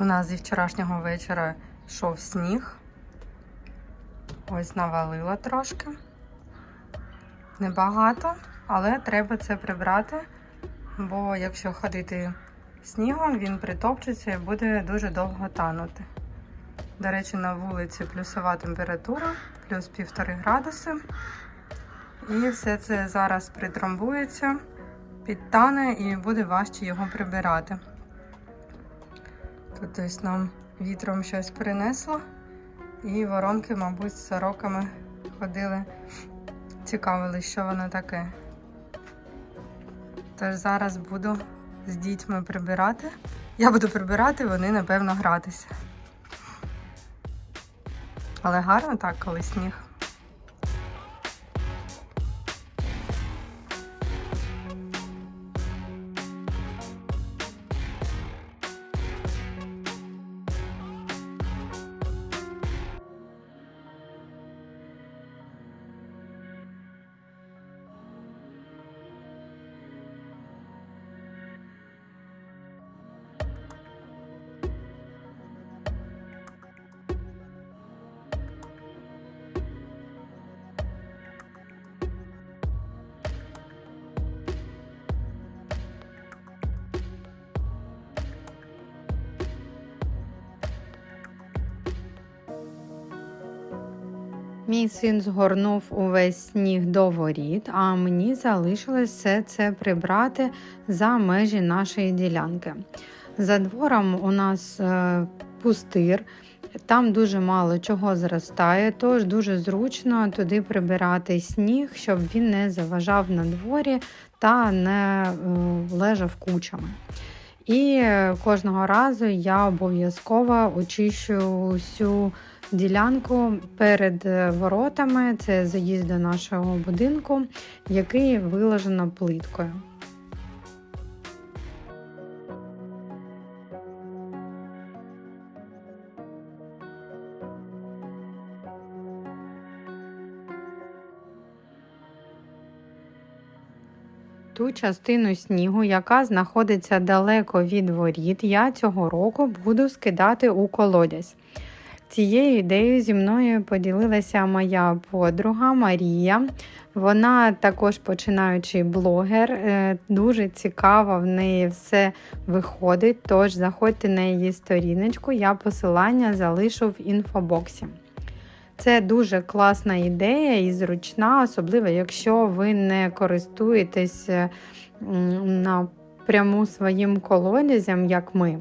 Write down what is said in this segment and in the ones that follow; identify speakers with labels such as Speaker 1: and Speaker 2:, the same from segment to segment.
Speaker 1: У нас зі вчорашнього вечора йшов сніг. Ось навалило трошки. Небагато, але треба це прибрати, бо якщо ходити снігом, він притопчеться і буде дуже довго танути. До речі, на вулиці плюсова температура, плюс півтори градуси. І все це зараз притрамбується, підтане і буде важче його прибирати. Тут нам вітром щось принесло, і воронки, мабуть, з сороками ходили, цікавили, що воно таке. Тож зараз буду з дітьми прибирати. Я буду прибирати, вони, напевно, гратися. Але гарно так, коли сніг. Мій син згорнув увесь сніг до воріт, а мені залишилось все це прибрати за межі нашої ділянки. За двором у нас е, пустир, там дуже мало чого зростає, тож дуже зручно туди прибирати сніг, щоб він не заважав на дворі та не е, лежав кучами. І е, кожного разу я обов'язково очищу всю ділянку перед е, воротами. Це заїзд до нашого будинку, який виложено плиткою. Ту частину снігу, яка знаходиться далеко від воріт, я цього року буду скидати у колодязь. Цією ідеєю зі мною поділилася моя подруга Марія. Вона також починаючий блогер, е, дуже цікаво в неї все виходить. Тож заходьте на її сторіночку, я посилання залишу в інфобоксі. Це дуже класна ідея і зручна, особливо якщо ви не користуєтесь напряму своїм колодязем, як ми.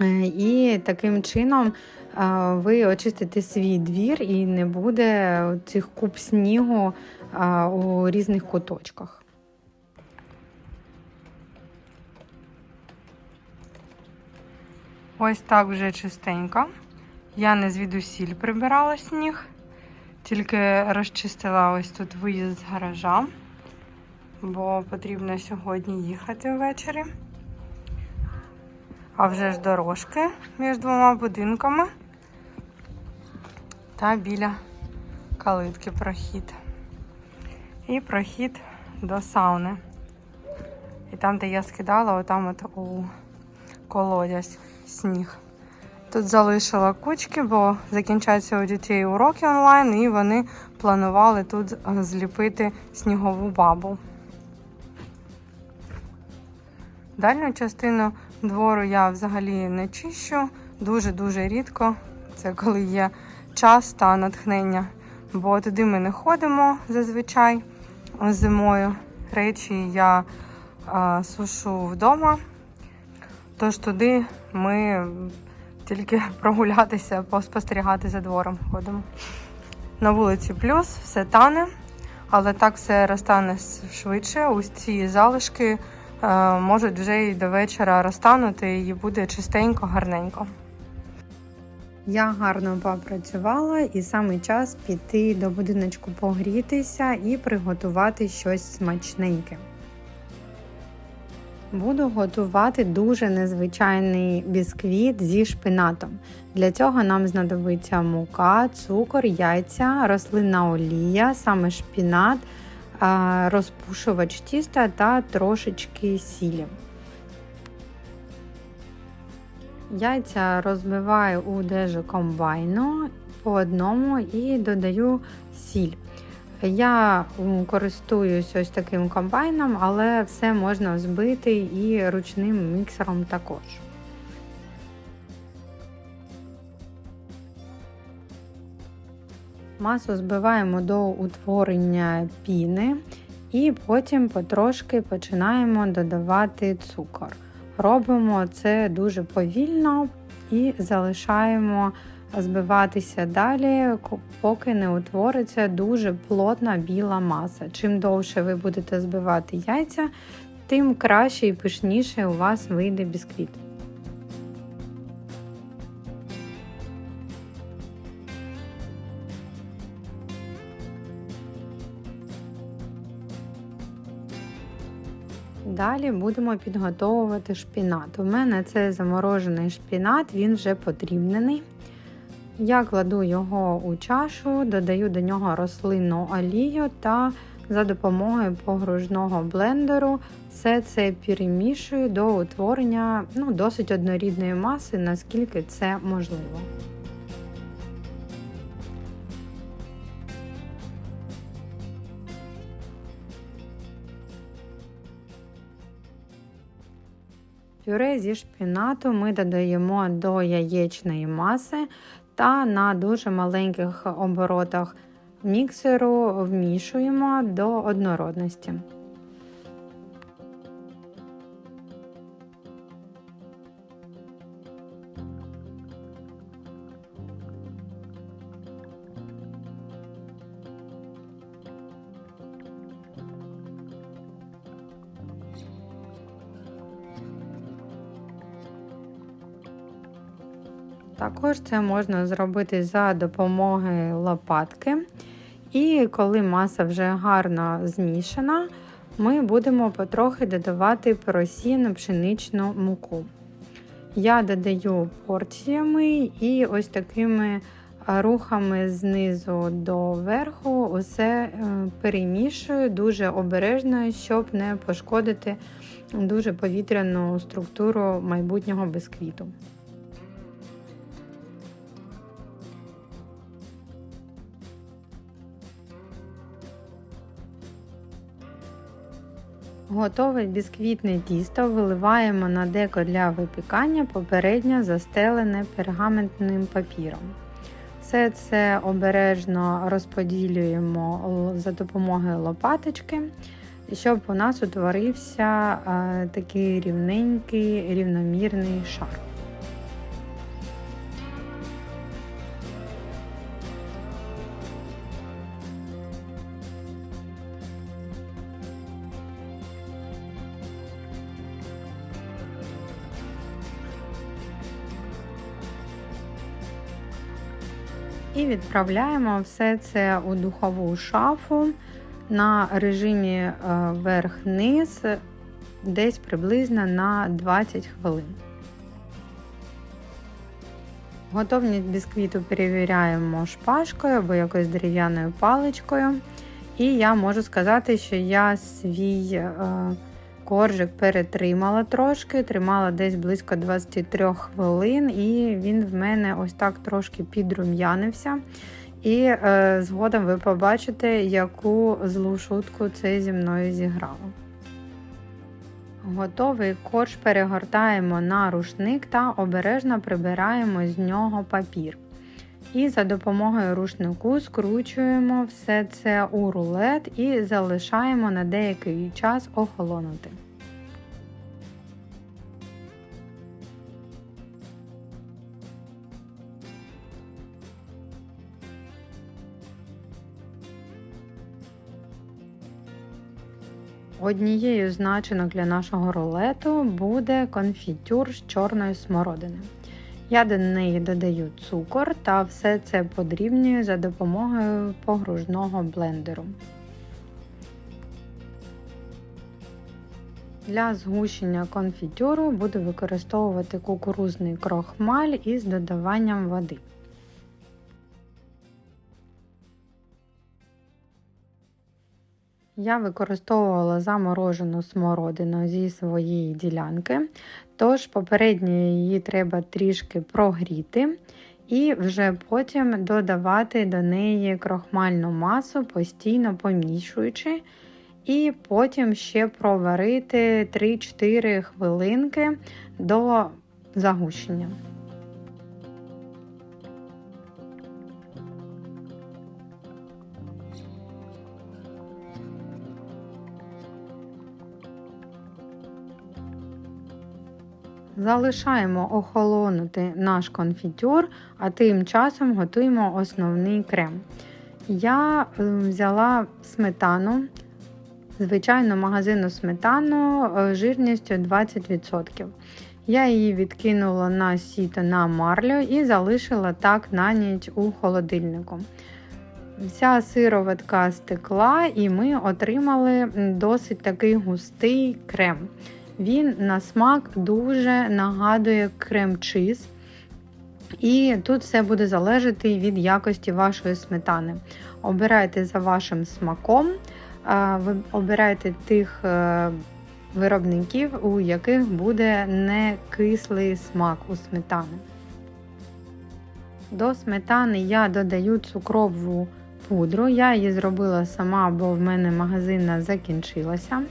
Speaker 1: Е, І таким чином е, ви очистите свій двір і не буде цих куб снігу е, у різних куточках. Ось так вже чистенько. Я не звідусіль прибирала сніг, тільки розчистила ось тут виїзд з гаража, бо потрібно сьогодні їхати ввечері. А вже ж дорожки між двома будинками та біля калитки прохід. І прохід до сауни. І там, де я скидала, отам от у колодязь сніг. Тут залишила кучки, бо закінчаться у дітей уроки онлайн, і вони планували тут е, зліпити снігову бабу. Дальню частину двору я взагалі не чищу, дуже-дуже рідко. Це коли є час та натхнення. Бо туди ми не ходимо зазвичай зимою. Речі я а, сушу вдома, тож туди ми тільки прогулятися, поспостерігати за двором ходимо. На вулиці плюс, все тане, але так все розтане швидше. Ось ці залишки можуть вже й до вечора розтанути і буде чистенько, гарненько. Я гарно попрацювала і саме час піти до будиночку погрітися і приготувати щось смачненьке. Буду готувати дуже незвичайний бісквіт зі шпинатом. Для цього нам знадобиться мука, цукор, яйця, рослинна олія, саме шпінат, розпушувач тіста та трошечки сілі. Яйця розбиваю у дежу комбайну по одному і додаю сіль. Я користуюсь ось таким комбайном, але все можна взбити і ручним міксером також. Масу збиваємо до утворення піни і потім потрошки починаємо додавати цукор. Робимо це дуже повільно і залишаємо збиватися далі, поки не утвориться дуже плотна біла маса. Чим довше ви будете збивати яйця, тим краще і пишніше у вас вийде бісквіт. Далі будемо підготовувати шпінат. У мене це заморожений шпінат, він вже подрібнений. Я кладу його у чашу, додаю до нього рослинну олію та за допомогою погружного блендеру все це перемішую до утворення ну, досить однорідної маси, наскільки це можливо. Пюре зі шпінату ми додаємо до яєчної маси та на дуже маленьких оборотах міксеру вмішуємо до однородності. Також це можна зробити за допомогою лопатки. І коли маса вже гарно змішана, ми будемо потрохи додавати просіяну пшеничну муку. Я додаю порціями і ось такими рухами знизу до верху усе перемішую дуже обережно, щоб не пошкодити дуже повітряну структуру майбутнього бисквіту. Готове бісквітне тісто виливаємо на деко для випікання, попередньо застелене пергаментним папіром. Все це обережно розподілюємо за допомогою лопаточки, щоб у нас утворився такий рівненький рівномірний шар. І відправляємо все це у духову шафу на режимі верх-низ десь приблизно на 20 хвилин. Готовність бісквіту перевіряємо шпажкою або якоюсь дерев'яною паличкою. І я можу сказати, що я свій коржик перетримала трошки, тримала десь близько 23 хвилин, і він в мене ось так трошки підрум'янився. І е, згодом ви побачите, яку злу шутку це зі мною зіграло. Готовий корж перегортаємо на рушник та обережно прибираємо з нього папір. І за допомогою рушнику скручуємо все це у рулет і залишаємо на деякий час охолонути. Однією з начинок для нашого рулету буде конфітюр з чорної смородини. Я до неї додаю цукор та все це подрібнюю за допомогою погружного блендеру. Для згущення конфітюру буду використовувати кукурузний крохмаль із додаванням води. Я використовувала заморожену смородину зі своєї ділянки, тож попередньо її треба трішки прогріти і вже потім додавати до неї крохмальну масу, постійно помішуючи, і потім ще проварити 3-4 хвилинки до загущення. Залишаємо охолонути наш конфітюр, а тим часом готуємо основний крем. Я е, взяла сметану, звичайну магазинну сметану е, жирністю 20%. Я її відкинула на сіто на марлю і залишила так на ніч у холодильнику. Вся сироватка стекла, і ми отримали досить такий густий крем. Він на смак дуже нагадує крем-чиз. І тут все буде залежати від якості вашої сметани. Обирайте за вашим смаком, обирайте тих е, виробників, у яких буде не кислий смак у сметани. До сметани я додаю цукрову пудру. Я її зробила сама, бо в мене магазинна закінчилася.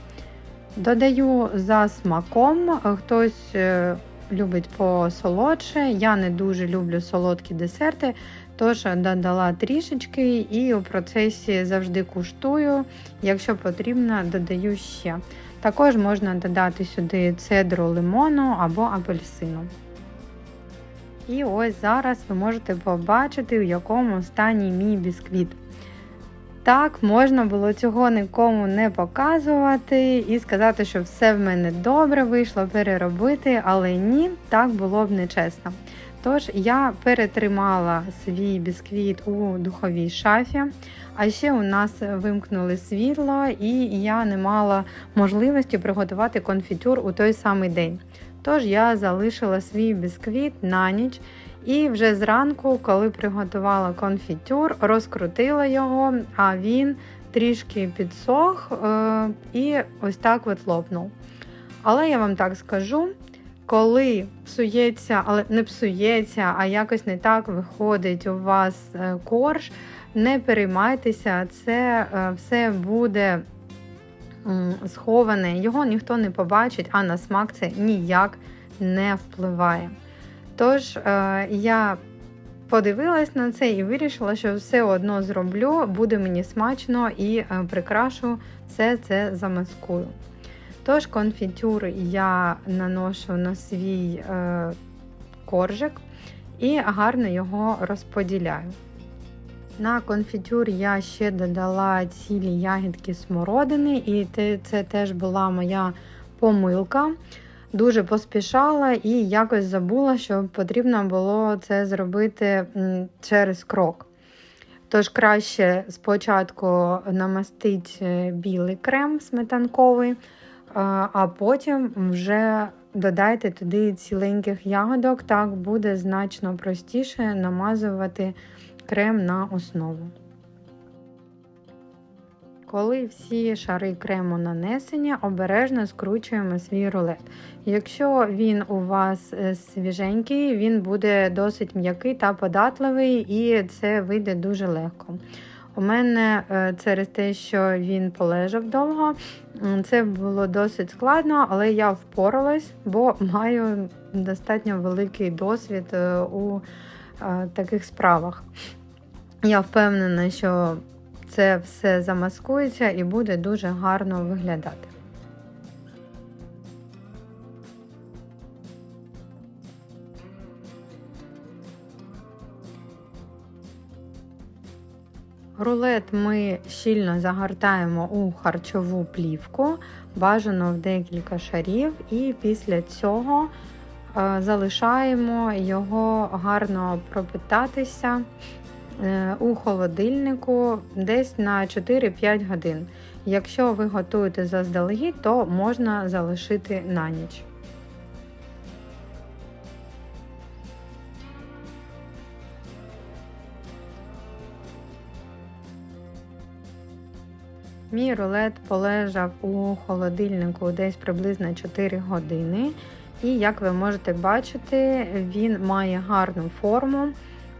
Speaker 1: Додаю за смаком, хтось е, любить посолодше. Я не дуже люблю солодкі десерти, тож додала трішечки і у процесі завжди куштую. Якщо потрібно, додаю ще. Також можна додати сюди цедру лимону або апельсину. І ось зараз ви можете побачити, в якому стані мій бісквіт. Так, можна було цього нікому не показувати і сказати, що все в мене добре вийшло переробити, але ні, так було б нечесно. Тож я перетримала свій бісквіт у духовій шафі, а ще у нас вимкнули світло, і я не мала можливості приготувати конфітюр у той самий день. Тож я залишила свій бісквіт на ніч. І вже зранку, коли приготувала конфітюр, розкрутила його, а він трішки підсох е і ось так от лопнув. Але я вам так скажу, коли псується, але не псується, а якось не так виходить у вас е, корж, не переймайтеся, це е все буде сховане, його ніхто не побачить, а на смак це ніяк не впливає. Тож, е, я подивилась на це і вирішила, що все одно зроблю, буде мені смачно і е, прикрашу все це замаскую. Тож, конфітюр я наношу на свій е, коржик і гарно його розподіляю. На конфітюр я ще додала цілі ягідки смородини, і це теж була моя помилка дуже поспішала і якось забула, що потрібно було це зробити через крок. Тож краще спочатку намастить е, білий крем сметанковий, а потім вже додайте туди ціленьких ягодок, так буде значно простіше намазувати крем на основу. Коли всі шари крему нанесені, обережно скручуємо свій рулет. Якщо він у вас е, свіженький, він буде досить м'який та податливий, і це вийде дуже легко. У мене е, через те, що він полежав довго, це було досить складно, але я впоралась, бо маю достатньо великий досвід е, у таких справах. Я впевнена, що це все замаскується і буде дуже гарно виглядати. Рулет ми щільно загортаємо у харчову плівку, бажано в декілька шарів, і після цього е, залишаємо його гарно пропитатися у холодильнику десь на 4-5 годин. Якщо ви готуєте заздалегідь, то можна залишити на ніч. Мій рулет полежав у холодильнику десь приблизно 4 години. І як ви можете бачити, він має гарну форму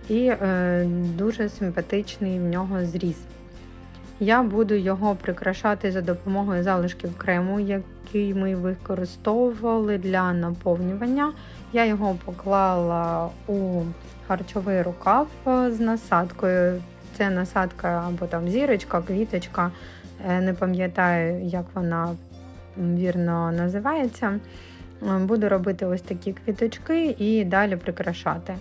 Speaker 1: і е, дуже симпатичний в нього зріз. Я буду його прикрашати за допомогою залишків крему, який ми використовували для наповнювання. Я його поклала у харчовий рукав е, з насадкою. Це насадка або там зірочка, квіточка. Е, Не пам'ятаю, як вона вірно називається. Буду робити ось такі квіточки і далі прикрашати.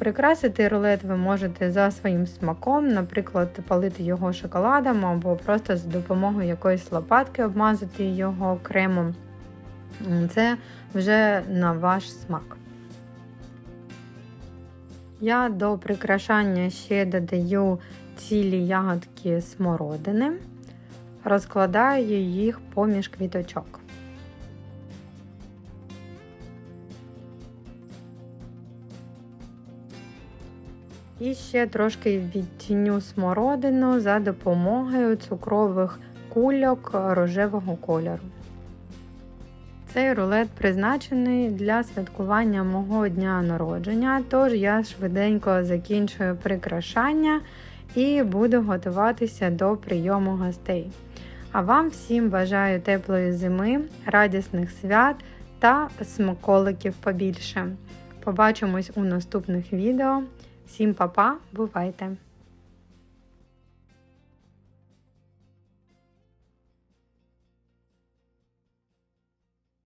Speaker 1: Прикрасити рулет ви можете за своїм смаком, наприклад, полити його шоколадом або просто за допомогою якоїсь лопатки обмазати його кремом. Це вже на ваш смак. Я до прикрашання ще додаю цілі ягодки смородини, розкладаю їх поміж квіточок. І ще трошки відтіню смородину за допомогою цукрових кульок рожевого кольору. Цей рулет призначений для святкування мого дня народження, тож я швиденько закінчую прикрашання і буду готуватися до прийому гостей. А вам всім бажаю теплої зими, радісних свят та смаколиків побільше. Побачимось у наступних відео. Всім па-па, бувайте!